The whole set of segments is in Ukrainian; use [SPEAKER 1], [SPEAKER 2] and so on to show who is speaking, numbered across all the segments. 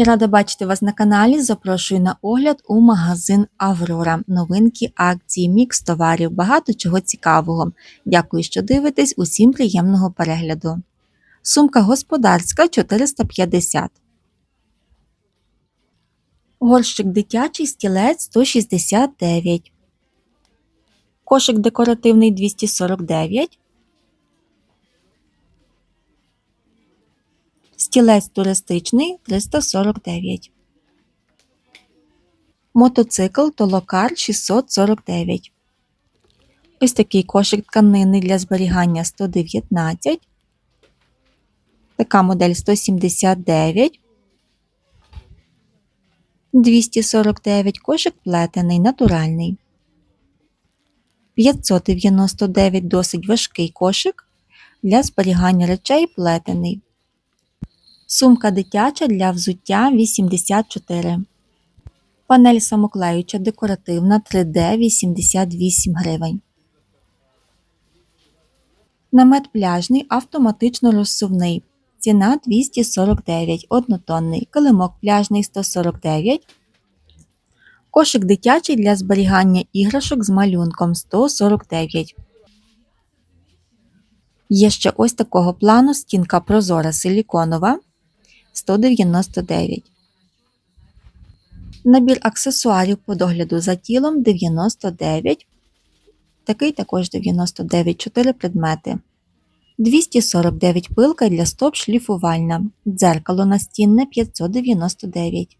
[SPEAKER 1] Я рада бачити вас на каналі. Запрошую на огляд у магазин Аврора. Новинки, акції, мікс товарів, багато чого цікавого. Дякую, що дивитесь. Усім приємного перегляду. Сумка господарська 450. Горщик дитячий стілець 169. Кошик декоративний 249. Стілець туристичний 349. Мотоцикл Толокар 649. Ось такий кошик тканини для зберігання 119. Така модель 179. 249 кошик плетений, натуральний. 599 досить важкий кошик для зберігання речей плетений. Сумка дитяча для взуття 84. Панель самоклеюча декоративна 3D 88 гривень. Намет пляжний автоматично розсувний. Ціна 249 однотонний. Килимок пляжний 149. Кошик дитячий для зберігання іграшок з малюнком 149. Є ще ось такого плану стінка прозора силіконова 199. Набір аксесуарів по догляду за тілом 99. Такий також 99 4 предмети. 249 пилка для стоп шліфувальна. Дзеркало настінне 599.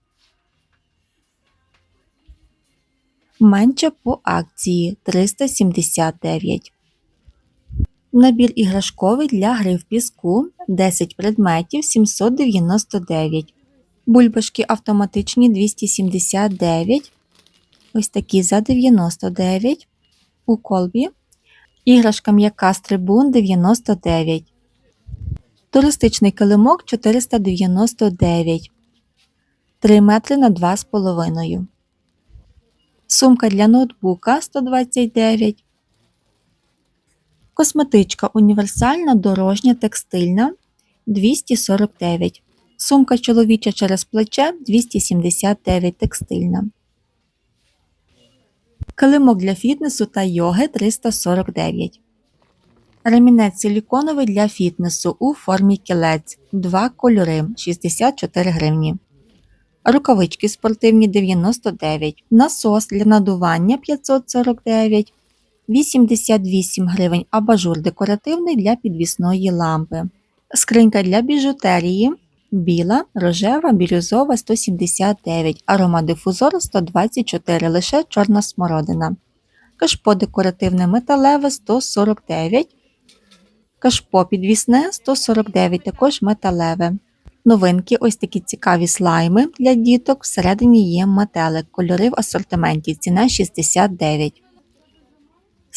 [SPEAKER 1] Менше по акції 379. Набір іграшковий для гри в піску 10 предметів 799. Бульбашки автоматичні 279. Ось такі за 99. У колбі. Іграшка м'яка стрибун 99. Туристичний килимок 499. 3 метри на 2,5. Сумка для ноутбука 129. Косметичка універсальна дорожня текстильна 249. Сумка чоловіча через плече 279 текстильна. Килимок для фітнесу та йоги 349. Ремінець силіконовий для фітнесу у формі кілець. Два кольори 64 гривні. Рукавички спортивні 99. Насос для надування 549. 88 гривень абажур декоративний для підвісної лампи. Скринька для біжутерії біла, рожева, бірюзова 179, аромадифузор 124, лише чорна смородина. Кашпо декоративне металеве 149. Кашпо підвісне 149, також металеве. Новинки ось такі цікаві слайми для діток. Всередині є метелик. Кольори в асортименті. Ціна 69.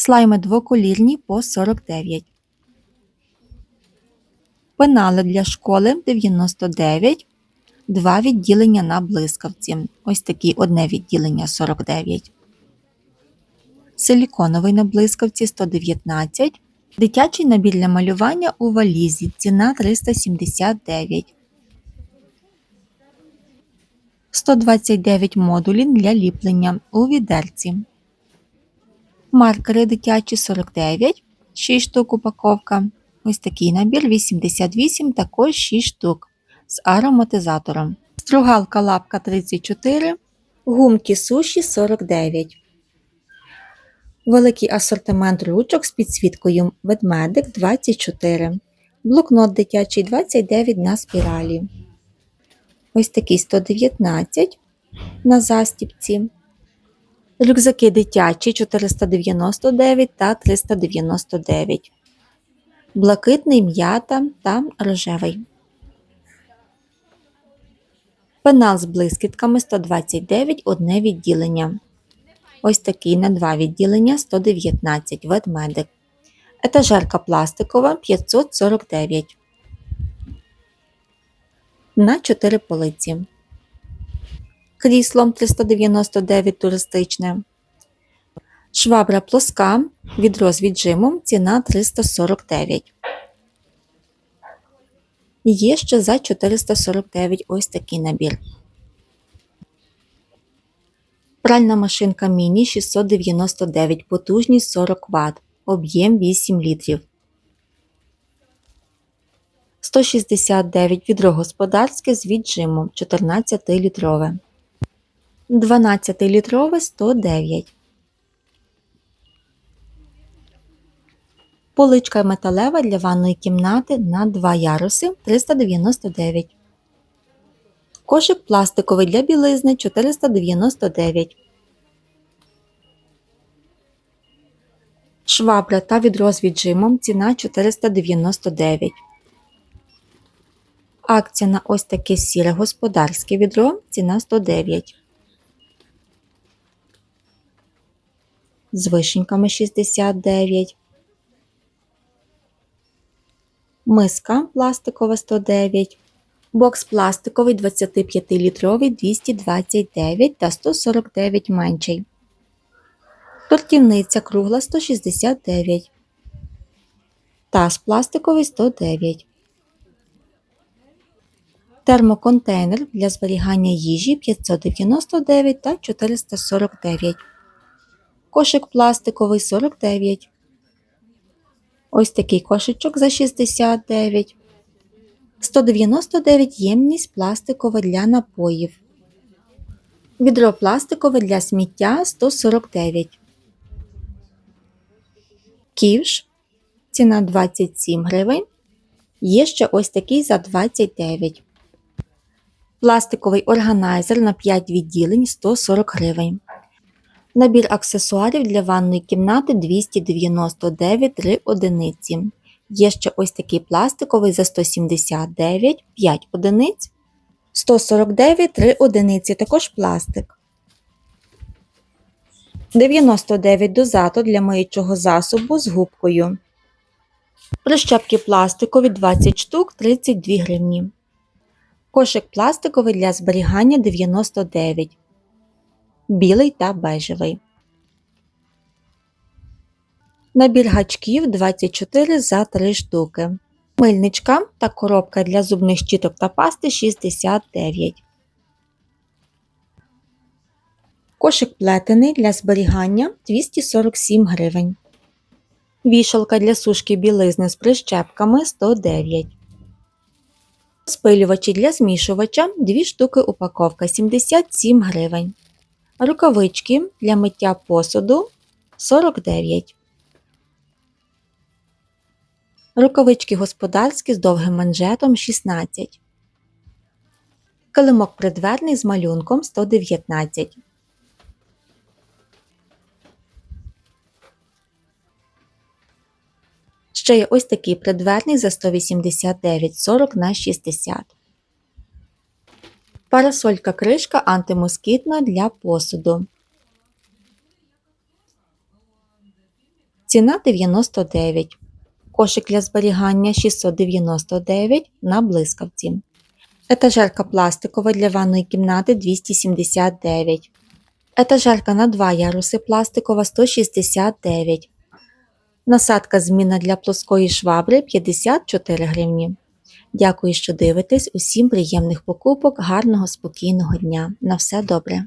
[SPEAKER 1] Слайми двоколірні по 49. Пенали для школи 99. Два відділення на блискавці. Ось такі одне відділення 49. Силіконовий на блискавці 119. Дитячий набір для малювання у валізі. Ціна 379. 129 модулів для ліплення у відерці. Маркери дитячі 49, 6 штук упаковка. Ось такий набір 88, також 6 штук з ароматизатором. Стругалка лапка 34, гумки суші 49. Великий асортимент ручок з підсвіткою ведмедик 24. Блокнот дитячий 29 на спіралі. Ось такий 119 на застіпці. Рюкзаки дитячі 499 та 399. Блакитний м'ята та рожевий. Пенал з блискітками 129 одне відділення. Ось такий на два відділення 119 ведмедик. Етажерка пластикова 549. На 4 полиці кріслом 399 туристичне. Швабра плоска, відро з віджимом, ціна 349. Є ще за 449 ось такий набір. Пральна машинка міні 699, потужність 40 Вт, об'єм 8 літрів. 169 відро господарське з віджимом 14-літрове. 12-літрове 109. Поличка металева для ванної кімнати на 2 яруси 399. Кошик пластиковий для білизни 499. Швабра та відро з віджимом ціна 499. Акція на ось таке сіре господарське відро ціна 109. З вишеньками 69. Миска пластикова 109. Бокс пластиковий 25-літровий 229 та 149 менший. Тортівниця кругла 169. Таз пластиковий 109. Термоконтейнер для зберігання їжі 599 та 449. Кошик пластиковий 49. Ось такий кошичок за 69. 199 ємність пластикова для напоїв. Відро пластикове для сміття 149. Ківш. Ціна 27 гривень. Є ще ось такий за 29. Пластиковий органайзер на 5 відділень 140 гривень. Набір аксесуарів для ванної кімнати 299 3 одиниці. Є ще ось такий пластиковий за 179 5 одиниць. 149 3 одиниці, також пластик. 99 дозатор для миючого засобу з губкою. Прищепки пластикові 20 штук 32 гривні. Кошик пластиковий для зберігання 99. Білий та бежевий. Набір гачків 24 за 3 штуки. Мильничка та коробка для зубних щіток та пасти 69. Кошик плетений для зберігання 247 гривень. Вішалка для сушки білизни з прищепками 109. Спилювачі для змішувача 2 штуки упаковка 77 гривень. Рукавички для миття посуду 49. Рукавички господарські з довгим манжетом 16. Килимок придверний з малюнком 119. Ще є ось такий придверний за 189,40 на 60. Парасолька кришка антимоскітна для посуду. Ціна 99. Кошик для зберігання 699 на блискавці. Етажерка пластикова для ванної кімнати 279. Етажерка на 2 яруси пластикова 169. Насадка зміна для плоскої швабри 54 гривні. Дякую, що дивитесь. Усім приємних покупок, гарного, спокійного дня. На все добре!